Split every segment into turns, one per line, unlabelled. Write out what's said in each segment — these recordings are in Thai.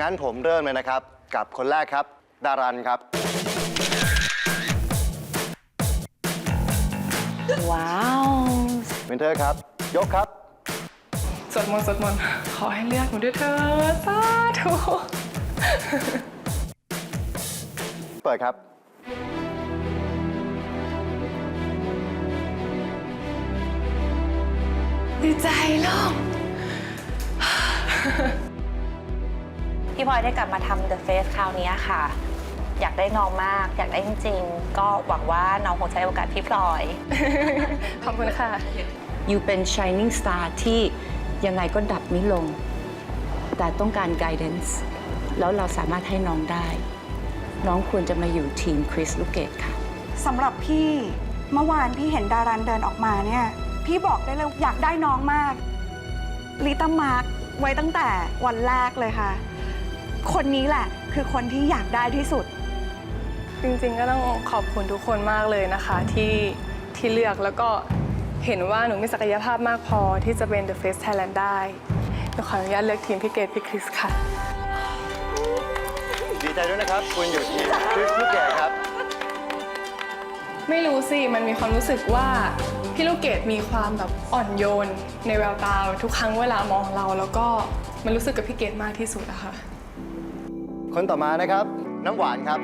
งั้นผมเริ่มเลยนะครับ กับคนแรกครับ ดารันครับ
ว้าว
เมนเทอร์ครับ ยกครับ
สวดมนต์สวดมนต์ขอให้เลือกหนูด้วยเถิดสาธุ
เปิดครับ
ดีใจลูก
พี่พลอยได้กลับมาทำ The Face คราวนี้ค่ะ อยากได้น้องมาก อยากได้จริงๆ ก็หวังว่าน้องคงใช้โอกาสพี่พลอย
ขอบคุณค่ะ
อยู่เป็น shining star ที่ยังไงก็ดับไม่ลง แต่ต้องการ guidance แล้วเราสามารถให้น้องได้ น้องควรจะมาอยู่ทีมคริสลูกเกตค่ะ
สำหรับพี่เมื่อวานพี่เห็นดารันเดินออกมาเนี่ย พี่บอกได้เลยอยากได้น้องมากลิต้ามาร์กไว้ตั้งแต่วันแรกเลยค่ะ คนนี้แหละ คือคนที่อยากได้ที่สุด
จริงๆก็ต้องขอบคุณทุกคนมากเลยนะคะ ที่ที่เลือกแล้วก็เห็นว่าหนูมีศักยภาพมากพอที่จะเป็น The Face Thailand ได้หนูขออนุญาตเลือกทีมพี่เกดพี่คริสค่ะ
ดีใจด้วยนะครับ คุณอยู่ที่คริสลูกเกดครับ
ไม่รู้สิ มันมีความรู้สึกว่า พี่ลูกเกดมีความแบบอ่อนโยนในแววตาทุกครั้งเวลามองเรา แล้วก็มันรู้สึกกับพี่เกดมากที่สุดอะค่ะ
คนต่อมานะครับ น้ำหวานครับ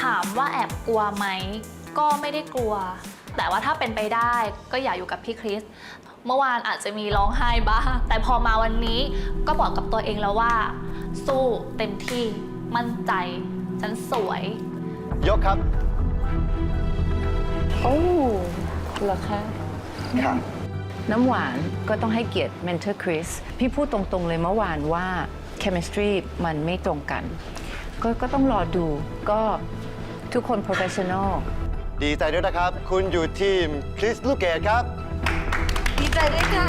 ถามว่าแอบกลัวไหม ก็ไม่ได้กลัว แต่ว่าถ้าเป็นไปได้ก็อย่าอยู่กับพี่คริส เมื่อวานอาจจะมีร้องไห้บ้าง แต่พอมาวันนี้ก็บอกกับตัวเองแล้วว่า สู้เต็มที่มั่นใจ ฉันสวย
ยกครับ
โอ้เหรอคะ
ครับ
น้ำหวานก็ต้องให้เกียรติเมนเทอร์คริสพี่พูดตรงๆเลยเมื่อวานว่า chemistry มันไม่ตรงกัน ก็ก็ต้องรอดูก็ทุกคน professional
ดีใจด้วยนะครับ คุณอยู่ทีมคริสลูกเกดครับ
ดีใจด้วยค่ะ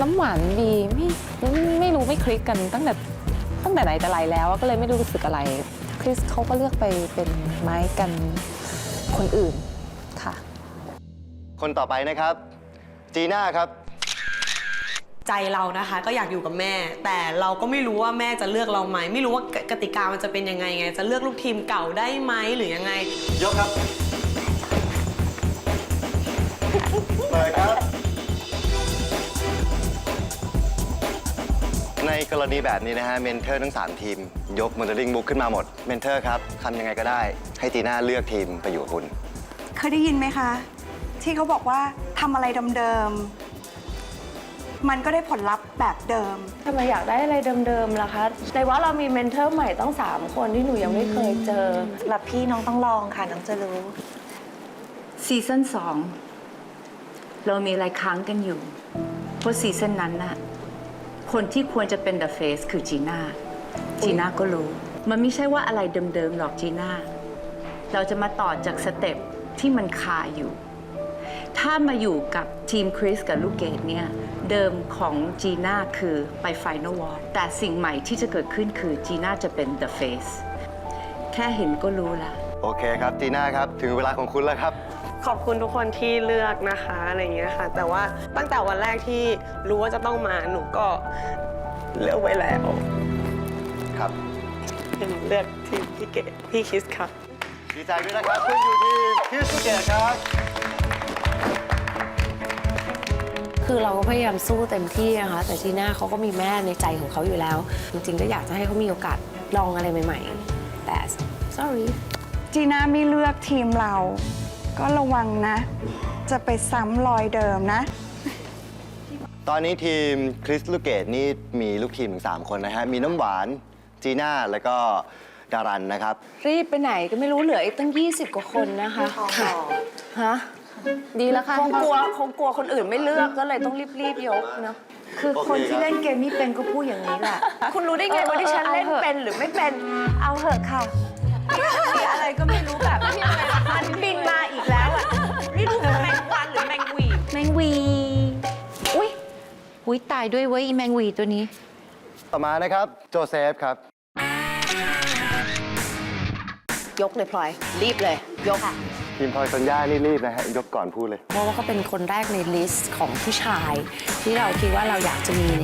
น้ำหวานบีไม่ไม่ไม่รู้ไม่คลิกกันตั้งแต่ตั้งแต่ไหนแต่ไรแล้วก็เลยไม่รู้สึกอะไร คริสเขาก็เลือกไปเป็นไม้กันคนอื่นค่ะ
คนต่อไปนะครับ จีน่าครับ
ใจเรานะคะก็อยากอยู่กับแม่ แต่เราก็ไม่รู้ว่าแม่จะเลือกเราไหม ไม่รู้ว่ากกติกามันจะเป็นยังไงไง จะเลือกลูกทีมเก่าได้ไหมหรือยังไง
ยกครับ กรณีแบบนี้นะฮะเมนเทอร์ทั้ง 3 ทีม ยกมอนเตอร์ลิงบุ๊กขึ้นมาหมดเมนเทอร์ครับทำยังไงก็ได้ ให้จีน่าเลือกทีมไปอยู่กับคุณ
เคยได้ยินไหมคะ ที่เขาบอกว่าทำอะไรเดิมๆมันก็ได้ผลลัพธ์แบบเดิม
ทำไมอยากได้อะไรเดิมๆล่ะคะในว่าเรามีเมนเทอร์ใหม่ต้อง3คนที่หนูยังไม่เคยเจอ
สำหรับพี่น้องต้องลองค่ะน้องจะรู้
ซีซั่น2เรามีอะไรค้างกันอยู่ เพราะซีซั่นนั้นน่ะ คนที่ควรจะเป็น The Face คือจีน่าจีน่าก็รู้ มันไม่ใช่ว่าอะไรเดิมๆหรอกจีน่าเราจะมาต่อจากสเต็ปที่มันคาอยู่ ถ้ามาอยู่กับทีมคริสกับลูกเกดเนี่ยเดิมของจีน่าคือไป Final War แต่สิ่งใหม่ที่จะเกิดขึ้นคือจีน่าจะเป็น The Face แค่เห็นก็รู้ละ
โอเคครับจีน่าครับ ถึงเวลาของคุณแล้วครับ
ขอบคุณทุกคนที่เลือกนะคะอะไรอย่างเงี้ยค่ะ แต่ว่าตั้งแต่วันแรกที่รู้ว่าจะต้องมาหนูก็เลือกไว้แล้ว
ครับ
หนูเลือกทีมพี่เกดพี่คิสค่ะ
ดีใจด้วยนะครับคุณอยู่ทีมคริสลูกเกดครับ
คือเราก็พยายามสู้เต็มที่นะคะ แต่จีน่าเขาก็มีแม่ในใจของเขาอยู่แล้ว จริงๆ ก็อยากจะให้เขามีโอกาสลองอะไรใหม่ ๆ แต่ sorry
จีน่าไม่เลือกทีมเรา ก็ระวังนะ จะไปซ้ำรอยเดิมนะ
ตอนนี้ทีมคริสลูกเกดนี่มีลูกทีมถึง 3 คนนะฮะ มีน้ำหวาน จีน่า แล้วก็ดารันนะครับ
รีบไปไหนก็ไม่รู้เหลืออีกตั้ง 20 กว่าคนนะคะค่ะฮะดีแล้วค่ะ
คงกลัวคงกลัวคนอื่นไม่เลือกก็เลยต้องรีบๆยกเนาะ
คือ
โอเค
คนที่
ครับ
เล่นเกมนี้เป็นก็พูดอย่างนี้แหละ
คุณรู้ได้ไงว่าที่ฉันเล่นเป็นหรือไม่เป็น
เอาเถอะค่ะ
มีอะไรก็ไม่รู้แบบ วีอุ้
ยอุ้ยตายด้วยเว้ยอีแมงวีตัวนี้
ต่อมานะครับ โจเซฟครับ
ยกเลยพลอย รีบเลย ยก
ทีมพลอยสัญญานี่รีบนะฮะ ยกก่อนพูดเลย
เพราะว่าเขาเป็นคนแรกในลิสต์ของผู้ชาย ที่เราคิดว่าเราอยากจะมีใน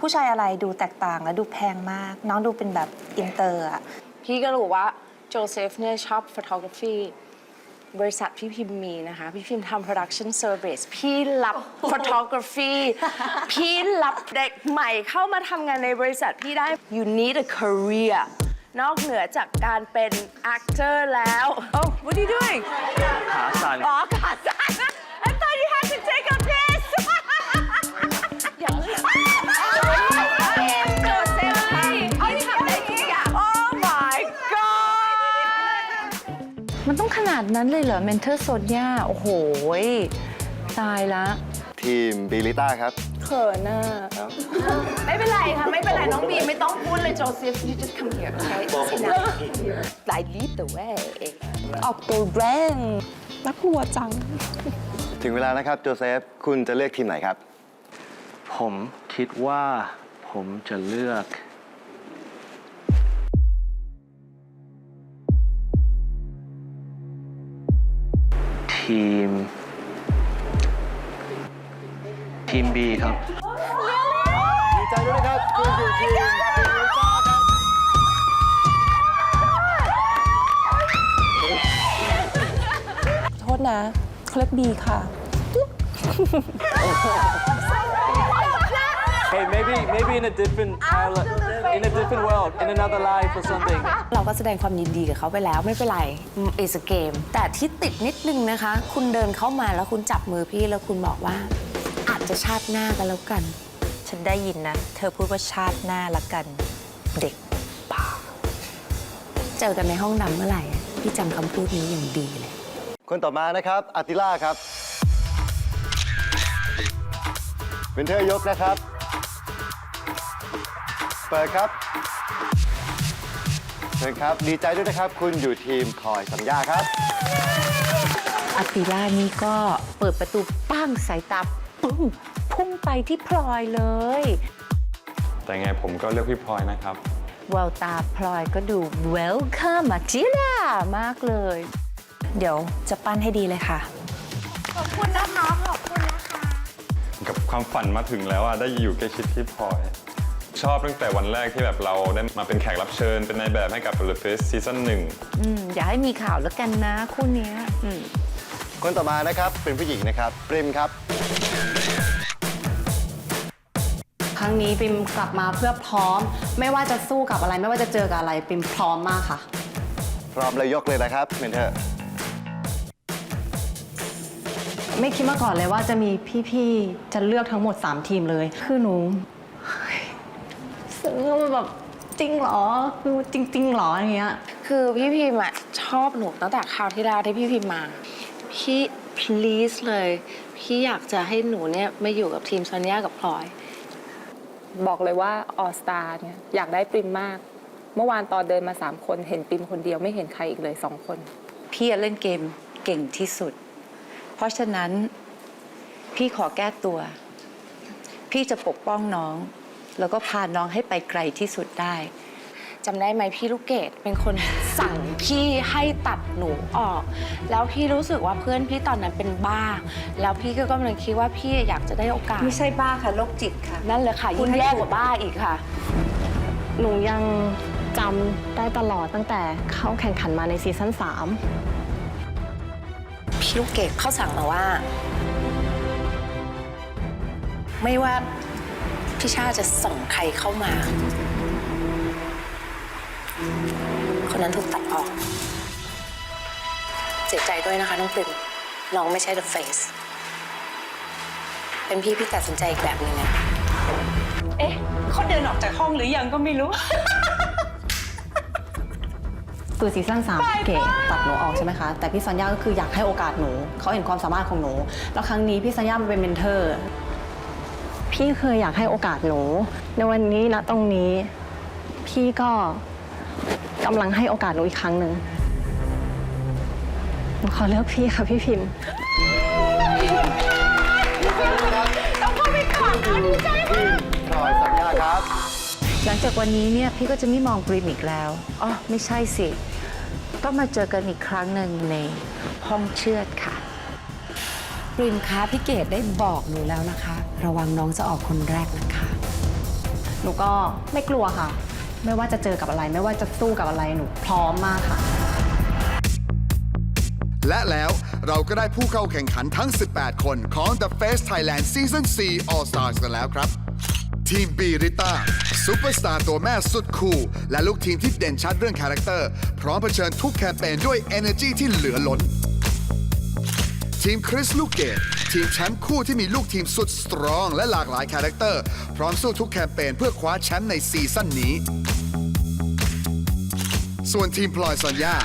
ผู้ชายอะไรดูแตกต่างและดูแพงมาก น้องดูเป็นแบบอินเตอร์อะ
พี่ก็รู้ว่าโจเซฟเนี่ยชอบ photography บริษัทพี่พิมพ์มีนะคะ พี่พิมพ์ทำ production service พี่รับ photography พี่รับเด็กใหม่เข้ามาทำงานในบริษัทพี่ได้ you need a career นอกเหนือจากการเป็น actor แล้ว oh what are you doing
ขาสั่น
อ๋อขาสั่
นต้องขนาดนั้นเลยเหรอเมนเทอร์โซเนียโอ้โหยตายละ
ทีมบิลิต้าครับ
เขินน่ะ
ไม่เป็นไรค่ะ ไม่เป็นไร น้องบีไม่ต้องพูดเลยโจเซฟ you just come here okay sit down I lead the way
ออกตัวแรงน่ากลัวจัง
ถึงเวลานะครับโจเซฟ คุณจะเลือกทีมไหนครับ
ผมคิดว่าผมจะเลือก ทีม ทีม B ครับ
ดีใจด้วยนะครับคุณอยู่ทีมบิลิต้าครับ
โทษนะเขาเรียกบีค่ะ
Hey maybe maybe in a different in a different world in another life or something
เราก็แสดงความยินดีกับเขาไปแล้วไม่เป็นไร it's a game แต่ที่ติดนิดนึงนะคะ คุณเดินเข้ามาแล้วคุณจับมือพี่แล้วคุณบอกว่า อาจจะชาติหน้ากันแล้วกัน
ฉันได้ยินนะ เธอพูดว่าชาติหน้าละกัน เด็ก
เจอกันในห้องดำเมื่อไหร่อะพี่จำคำพูดนี้อย่างดีเลย
คนต่อมานะครับอาติล่าครับเวนเทอร์ยกนะครับ เปิดครับเชิญครับ ดีใจด้วยนะครับ คุณอยู่ทีมคอยสัญญาครับ
อาติล่านี่ก็เปิดประตูปั้งสายตาปึ้งพุ่งไปที่พลอยเลย
แต่ไงผมก็เลือกพี่พลอยนะครับ
แววตาพลอยก็ดู welcome อาติล่ามากเลย
เดี๋ยวจะปั้นให้ดีเลยค่ะ
กับความฝันมาถึงแล้วอะได้อยู่ใกล้ชิดพี่พลอย ชอบตั้งแต่วันแรกที่แบบเราได้มาเป็นแขกรับเชิญ เป็นนายแบบให้กับ The Face ซีซั่นหนึ่ง
อืมอย่าให้มีข่าวแล้วกันนะคู่เนี้ยอืม
คนต่อมานะครับเป็นผู้หญิงนะครับปริมครับ
ครั้งนี้ปิมกลับมาเพื่อพร้อม ไม่ว่าจะสู้กับอะไร ไม่ว่าจะเจอกับอะไรปิมพร้อมมากค่ะ
พร้อมเลยยกเลยนะครับเมนเทอร์
ไม่คิดมาก่อนเลยว่าจะมีพี่ๆ จะเลือกทั้งหมด 3 ทีมเลย คือหนูเฮ้ย ซึ้งว่าแบบจริงเหรอคือจริงๆเหรออย่างเงี้ย
คือพี่พิมพ์อะชอบหนูตั้งแต่คราวที่แล้วที่พี่พิมพ์มา พี่ please เลย พี่อยากจะให้หนูเนี่ยมาอยู่กับทีมซอนยากับพลอย
บอกเลยว่าออสตาเนี่ยอยากได้ปริมมาก เมื่อวานตอนเดินมา 3 คนเห็นปริมคนเดียวไม่เห็นใครอีกเลย2คน
พี่อะเล่นเกมเก่งที่สุด เพราะฉะนั้นพี่ขอแก้ตัว พี่จะปกป้องน้อง แล้วก็พาน้องให้ไปไกลที่สุดได้
จำได้ไหมพี่ลูกเกดเป็นคนสั่งพี่ให้ตัดหนูออก แล้วพี่รู้สึกว่าเพื่อนพี่ตอนนั้นเป็นบ้า แล้วพี่ก็กำลังคิดว่าพี่อยากจะได้โอกาส
ไม่ใช่บ้าค่ะโรคจิตค่ะ
นั่นเลยค่ะ
คุ
ยิ่
ณ
ง
ให้
แย่
ถูก
กว่าบ้าอีกค่ะ
หนูยังจำได้ตลอดตั้งแต่เข้าแข่งขันมาในซีซั่น3
พี่ลูกเกดเขาสั่งมาว่า ไม่ว่า พี่ชาจะส่งใครเข้ามา คนนั้นถูกตัดออกเสียใจด้วยนะคะน้องปริมน้องไม่ใช่ The Face เป็นพี่พี่ตัดสินใจอีกแบบหนึงนะ
เอ๊ะเขาเดินออกจากห้องหรือยังก็ไม่รู้
คือซีซั่น3เก๋ตัดหนูออกใช่ไหมคะ แต่พี่สัญญาก็คืออยากให้โอกาสหนู เขาเห็นความสามารถของหนู แล้วครั้งนี้พี่สัญญามาเป็นเมนเทอร์ พี่เคยอยากให้โอกาสหนู ในวันนี้นะตรงนี้ พี่ก็กำลังให้โอกาสหนูอีกครั้งหนึ่งหนูขอเลือกพี่ค่ะพี่พิมพ์
ต้องเข้าไปก่อนนะดีใจมากคอยสัญญาครับ
หลังจากวันนี้เนี่ยพี่ก็จะไม่มองปริมอีกแล้วอ๋อไม่ใช่สิก็มาเจอกันอีกครั้งหนึ่งในห้องเชือดค่ะ
ป ริมคะพี่เกดได้บอกหนูแล้วนะคะ ระวังน้องจะออกคนแรกนะคะ
หนูก็ไม่กลัวค่ะ ไม่ว่าจะเจอกับอะไร ไม่ว่าจะสู้กับอะไรหนูพร้อมมากค่ะ
และแล้วเราก็ได้ผู้เข้าแข่งขันทั้ง 18 คนของ The Face Thailand Season 4 All Stars กันแล้วครับ ทีมบีริต้าซูเปอร์สตาร์ตัวแม่สุดคูลและลูกทีมที่เด่นชัดเรื่องคาแรคเตอร์ พร้อมเผชิญทุกแคมเปญด้วย Energy ที่เหลือล้น ทีมคริสลูกเกดทีมแชมป์คู่ที่มีลูกทีมสุดสตรอง และหลากหลายคาแรคเตอร์ พร้อมสู้ทุกแคมเปญเพื่อคว้าแชมป์ในซีซั่นนี้ ส่วนทีมพลอยซอนยา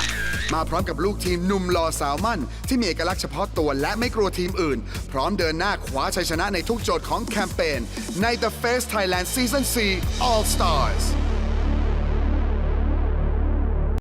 มาพร้อมกับลูกทีมหนุ่มหล่อสาวมั่น ที่มีเอกลักษณ์เฉพาะตัวและไม่กลัวทีมอื่น พร้อมเดินหน้าคว้าชัยชนะในทุกโจทย์ของแคมเปญใน The Face Thailand Season 4 All Stars